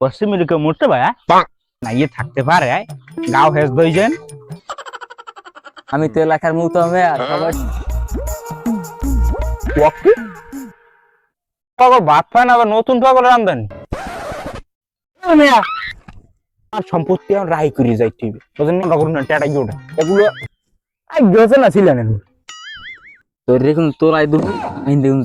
পশ্চিম দিকে মরতে ভাই না ইয়ে থাকতে পারে। গাও হেস দইছেন আমি তো এলাকার মতো হবে আর সবাই ওকে পাগল ভাত পায় না আবার নতুন পাগলের আমদানি আর সম্পত্তি আর রাই করে যাই টিভি বুঝলেন? না করুন না টেটা গিয়ে ওঠে এগুলো আই গেছে না ছিলেন তোর দেখুন তোরাই আমি দেখুন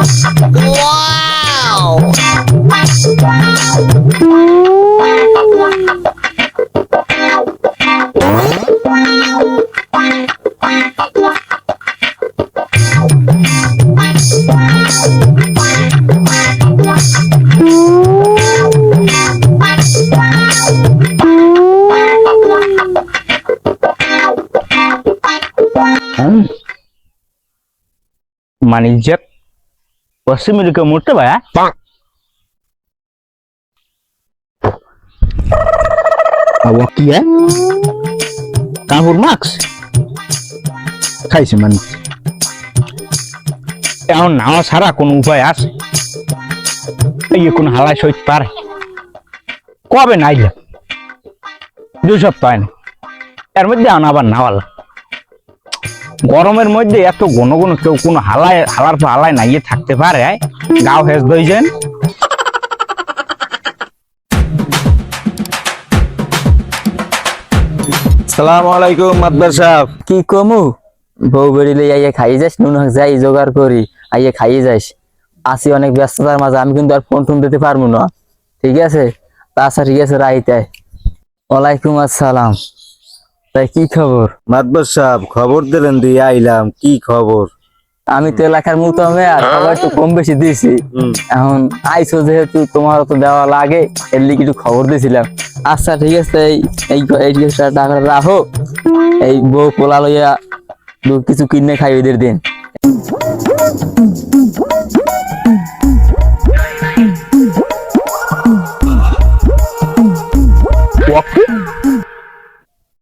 Wow. ভাই আবার কি হ্যাঁ? কাপড় মাস্ক খাইছে মানুষ এখন নাওয়া ছাড়া কোনো উপায় আছে? এই কোন হালাই সইত পারে। কবে নাইলে? দুই সপ্তাহ এর মধ্যে আবার নাওয়ালা। গরমের মধ্যে এত ঘন ঘন কেউ কোনো হালায় হালার পর হালায় নাইয়ে থাকতে পারে? গাও হেস দইছেন সালাম আলাইকুম মাদবার সাহেব। কি কমু? বউ বেরিলে আইয়ে খাইয়ে যাস নুন যাই জোগাড় করি আইয়ে খাইয়ে যাস। আসি অনেক ব্যস্ততার মাঝে আমি কিন্তু আর ফোন টোন দিতে পারব না। ঠিক আছে? তা আচ্ছা ঠিক আছে রাইতে ওয়ালাইকুম আসসালাম। তাই কি খবর? মাদবার সাহেব খবর দিলেন দিয়ে আইলাম কি খবর? আমি তো এলাকার মতো আর সবাই তো কম বেশি দিয়েছি। এখন আইসো যেহেতু তোমার তো দেওয়া লাগে এর লিগে একটু খবর দিয়েছিলাম। আচ্ছা ঠিক আছে এই এই এই টাকাটা রাখো। এই বউ পোলা লইয়া কিছু কিনে খাই ওদের দিন।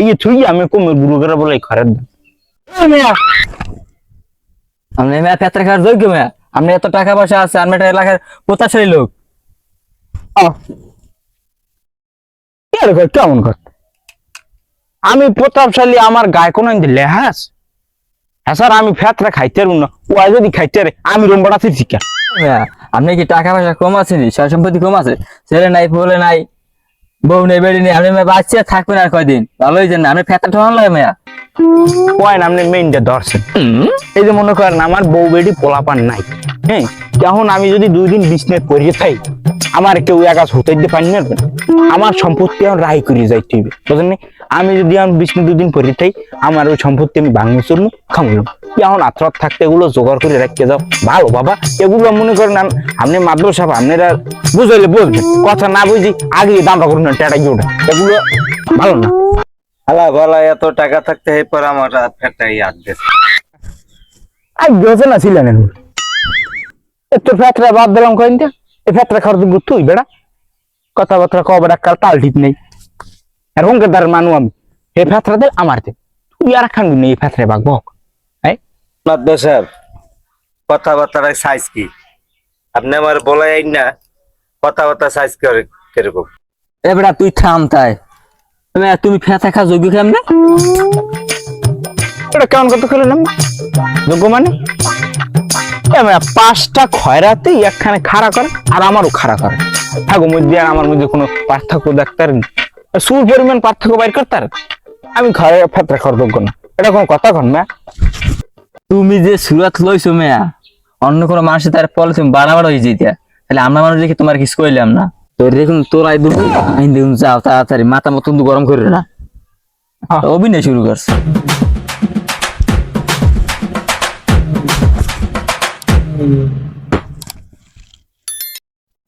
এই থুই আমি কুমির বুড়ো করে বলে দাম এ মেয়া, পেত্রা খাওয়ার যোগ্য মেয়া। আপনি এত টাকা পয়সা আছে আমি একটা এলাকার প্রত্যাশালী লোক। কেমন কথা আমি প্রতাপশালী আমার গায়ে কোনো লেহা আছে? হ্যাঁ স্যার আমি ফেতরা খাইতে পারব না। ও যদি খাইতে পারে আমি রুম কেন মেয়া আপনি কি টাকা পয়সা কম আছে নি? সম্পত্তি কম আছে? ছেলে নাই বলে নাই। বউ নেই, বেড়ি নেই আপনি বাচ্চা থাকবেন আর কয়দিন? ভালোই জানেন আপনি ফেতা ঠকান লাগে মেয়া। কয়েন আপনি মেইনটা ধরছেন এই যে মনে করেন, আমার বউ, বেডি পোলাপান নাই। হ্যাঁ তখন আমি যদি দুই দিন বিছনে পড়িয়ে থাই আমার কেউ একাজ হতে দিতে পারি না। আমার সম্পত্তি এখন রায় করে যাই টিভি বুঝলেন আমি যদি এখন বিছনে দুদিন পড়িয়ে থাই আমার ওই সম্পত্তি আমি ভাঙতে চলবো খামলাম এখন আত্রাত থাকতে এগুলো জোগাড় করে রাখতে যাও। ভালো বাবা এগুলো মনে করেন আপনি মাদ্রাস আপনারা বুঝাইলে বুঝবেন। কথা না বুঝি আগে দামটা করুন না টেটা গিয়ে ওঠে এগুলো ভালো না। হালা ভালা এত টাকা থাকতে এরপর আমার ফেটাই হাত দিয়েছে আর গেছে না ছিলেন তোর ফ্যাটরা বাদ দিলাম কয়েনটা। এই ফ্যাটরা খাওয়ার দিব তুই বেড়া। কথাবার্তা কবে কাল তাল ঠিক নেই। আর হুঙ্কেদার মানু আমি। এই ফ্যাটরা দে আমার দে। তুই আর খানবি না এই ফ্যাটরা বাগ বক। সাহেব কথাবার্তার সাইজ কি? আপনি আমার বলাই আইন না কথাবার্তা সাইজ করে কীরকম? এ বেটা তুই থাম তাই। তুমি ফেতা খা যোগ্য কেমনে? এটা কেমন কথা খেলে না যোগ্য মানে? পাঁচটা খয়রাতে একখানে খাড়া করে আর আমারও খাড়া করে। থাকো মধ্যে আর আমার মধ্যে কোনো পার্থক্য ডাক্তার সুর পরিমাণ পার্থক্য বাইর করতার আমি ঘরে ফেতরা না। এটা কোনো কথা কন না তুমি যে সুরাত লইছো মেয়া অন্য কোনো মানুষের তার পলে তুমি বাড়াবার হয়ে যেতে তাহলে আমরা মানুষ দেখে তোমার কিছু কইলাম না। তো দেখুন তোরাই দুটো আমি দেখুন যাও তাড়াতাড়ি মাথা মতন তো গরম করে না। হ্যাঁ। অভিনয় শুরু করছে।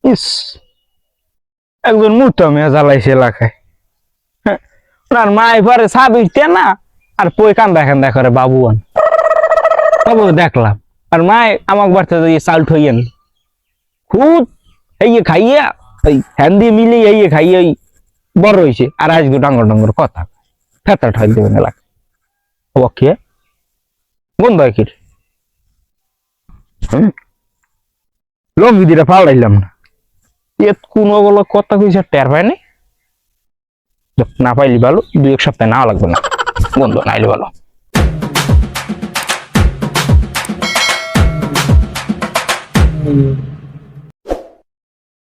ইস একজন মুহূর্ত মেয়ে জ্বালাইছে এলাকায়। হ্যাঁ, ওনার মা এবারে চা বিকতে না আর পই কান্দা কান্দা করে বাবুয়ান। বাবু দেখলাম আর মা আমাকে দিয়ে চাল ঠইয়েন খুব এই খাইয়া এই হ্যান দিয়ে মিলে এই খাইয়ে এই বড় হয়েছে আর আজকে ডাঙ্গর ডাঙ্গর কথা। ফেতা ঠাই দেবেন এলাকা ওকে বন্ধ হয় কি লঙ্গি দিটা পাল্টাইলাম না। এত কোনো বলো কথা কইছে টের পায় নাই না পাইলি ভালো দুই এক সপ্তাহ না লাগবে না। বন্ধ নাইলে ভালো।